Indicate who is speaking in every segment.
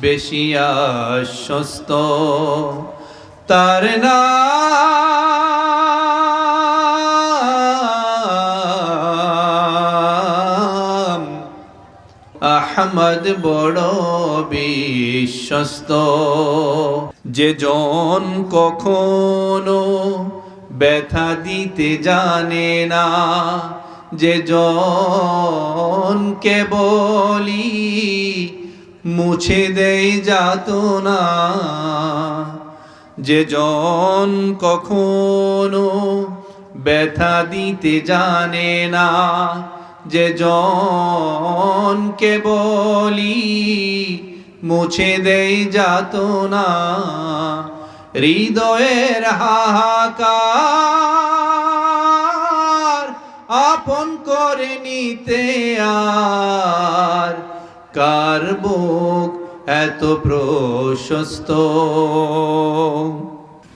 Speaker 1: বেশি আশ্বস্ত। তার নাম আহমদ বড় বিশ্বস্ত। যে জন কখনো ব্যথা দিতে জানে না, যে জনকে বলি মুছে দেই যাত না যে জন কখনো ব্যথা দিতে জানে না, যে জনকে বলি মুছে দেই যাত না হৃদয়ের হাহাকার আপন করে নিতে আর কার বুক এত প্রশস্ত?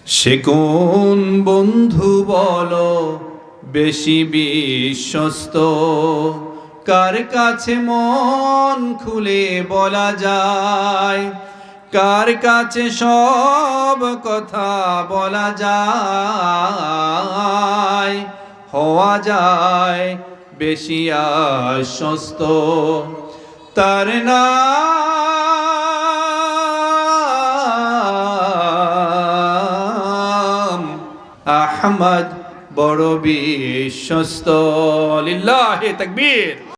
Speaker 1: সে কোন বন্ধু বলো বেশি বিশ্বস্ত? কার কাছে মন খুলে বলা যায়? কার কাছে সব কথা বলা যায়? হওয়া যায় বেশি আশ্বস্ত। তার নাম আহমদ বড় বিশ্বস্ত। লিল্লাহে তাকবীর।